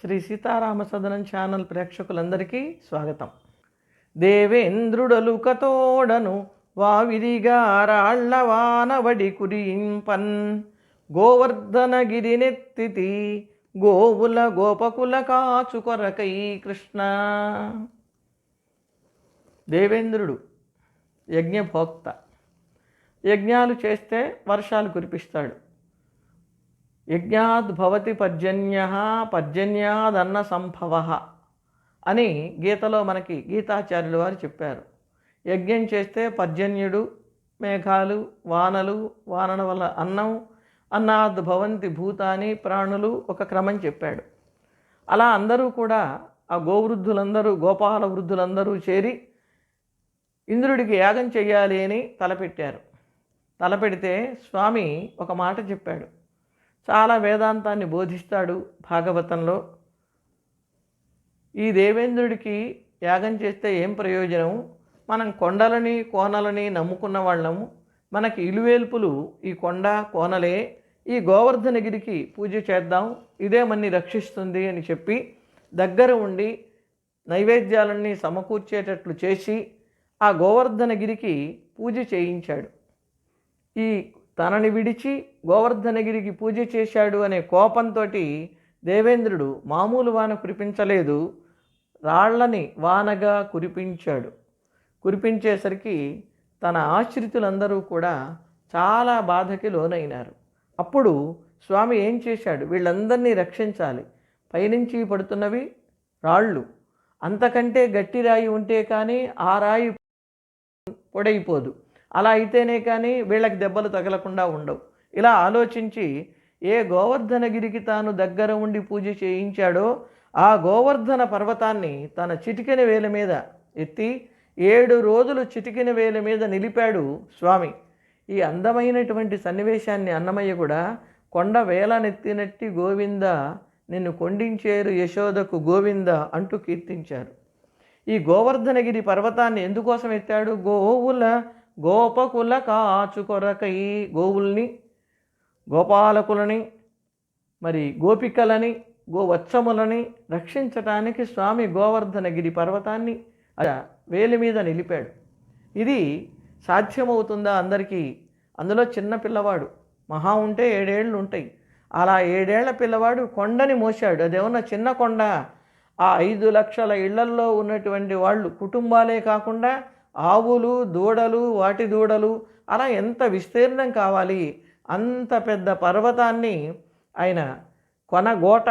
Shri Sitarama సదనం channel ప్రేక్షకులందరికీ స్వాగతం. దేవేంద్రుడలుకతోడను వావిరిగా వానవడి కురింపన్. గోవర్ధనగిరినెత్తితి గోవుల గోపకుల కాచు కొరకై కృష్ణ. దేవేంద్రుడు యజ్ఞభోక్త. యజ్ఞాలు చేస్తే వర్షాలు కురిపిస్తాడు. యజ్ఞాద్ భవతి పర్జన్య పర్జన్యాదన్న సంభవ అని గీతలో మనకి గీతాచార్యులు వారు చెప్పారు. యజ్ఞం చేస్తే పర్జన్యుడు మేఘాలు వానలు వానల వల్ల అన్నం అన్నాద్ భవంతి భూతాని ప్రాణులు ఒక క్రమం చెప్పాడు. అలా అందరూ కూడా ఆ గోవృద్ధులందరూ గోపాల వృద్ధులందరూ చేరి ఇంద్రుడికి యాగం చెయ్యాలి అని తలపెట్టారు. తలపెడితే స్వామి ఒక మాట చెప్పాడు. చాలా వేదాంతాన్ని బోధిస్తాడు భాగవతంలో. ఈ దేవేంద్రుడికి యాగం చేస్తే ఏం ప్రయోజనం మనం కొండలని కోనలని నమ్ముకున్న వాళ్ళము. మనకి ఇలువేల్పులు ఈ కొండ కోనలే. ఈ గోవర్ధనగిరికి పూజ చేద్దాం. ఇదే మన్ని రక్షిస్తుంది అని చెప్పి దగ్గర ఉండి నైవేద్యాలన్నీ సమకూర్చేటట్లు చేసి ఆ గోవర్ధనగిరికి పూజ చేయించాడు. ఈ తనని విడిచి గోవర్ధనగిరికి పూజ చేశాడు అనే కోపంతో దేవేంద్రుడు మామూలు వాన కురిపించలేదు. రాళ్ళని వానగా కురిపించాడు. కురిపించేసరికి తన ఆశ్రితులందరూ కూడా చాలా బాధకి లోనైనారు. అప్పుడు స్వామి ఏం చేశాడు? వీళ్ళందరినీ రక్షించాలి. పైనుంచి పడుతున్నవి రాళ్ళు. అంతకంటే గట్టి రాయి ఉంటే కానీ ఆ రాయి పొడైపోదు. అలా అయితేనే కానీ వీళ్ళకి దెబ్బలు తగలకుండా ఉండవు. ఇలా ఆలోచించి ఏ గోవర్ధనగిరికి తాను దగ్గర ఉండి పూజ చేయించాడో ఆ గోవర్ధన పర్వతాన్ని తన చిటికెన వేల మీద ఎత్తి ఏడు రోజులు చిటికెన వేల మీద నిలిపాడు స్వామి. ఈ అందమైనటువంటి సన్నివేశాన్ని అన్నమయ్య కూడా కొండ వేలనెత్తినట్టి గోవింద నిన్ను కొండించేరు యశోదకు గోవింద అంటూ కీర్తించారు. ఈ గోవర్ధనగిరి పర్వతాన్ని ఎందుకోసం ఎత్తాడు? గోవుల గోపకుల కాచుకొరకై గోవుల్ని గోపాలకులని మరి గోపికలని గోవత్సములని రక్షించటానికి స్వామి గోవర్ధనగిరి పర్వతాన్ని వేలి మీద నిలిపాడు. ఇది సాధ్యమవుతుందా అందరికీ? అందులో చిన్న పిల్లవాడు మహా ఉంటే ఏడేళ్ళు ఉంటాయి. అలా ఏడేళ్ళ పిల్లవాడు కొండని మోశాడు. అదేమన్నా చిన్న కొండ? ఆ ఐదు లక్షల ఇళ్ళల్లో ఉన్నటువంటి వాళ్ళు కుటుంబాలే కాకుండా ఆవులు దూడలు వాటి దూడలు అలా ఎంత విస్తీర్ణం కావాలి? అంత పెద్ద పర్వతాన్ని ఆయన కొనగోట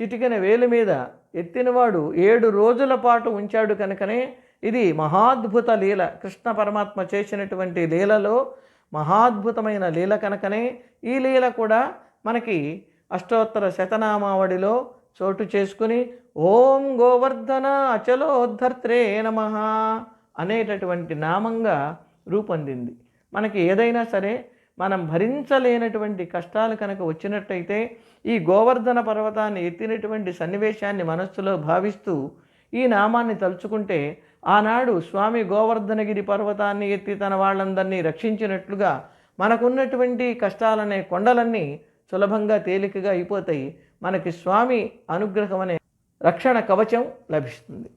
చిటికిన వేలు మీద ఎత్తినవాడు ఏడు రోజుల పాటు ఉంచాడు కనుకనే ఇది మహాద్భుత లీల. కృష్ణ పరమాత్మ చేసినటువంటి లీలలో మహాద్భుతమైన లీల కనుకనే ఈ లీల కూడా మనకి అష్టోత్తర శతనామావడిలో చోటు చేసుకుని ఓం గోవర్ధన అచలోద్ధర్త్రే నమ అనేటటువంటి నామంగా రూపొందింది. మనకి ఏదైనా సరే మనం భరించలేనటువంటి కష్టాలు కనుక వచ్చినట్టయితే ఈ గోవర్ధన పర్వతాన్ని ఎత్తినటువంటి సన్నివేశాన్ని మనస్సులో భావిస్తూ ఈ నామాన్ని తలుచుకుంటే ఆనాడు స్వామి గోవర్ధనగిరి పర్వతాన్ని ఎత్తి తన వాళ్ళందరినీ రక్షించినట్లుగా మనకున్నటువంటి కష్టాలనే కొండలన్నీ సులభంగా తేలికగా అయిపోతాయి. మనకి స్వామి అనుగ్రహం అనే రక్షణ కవచం లభిస్తుంది.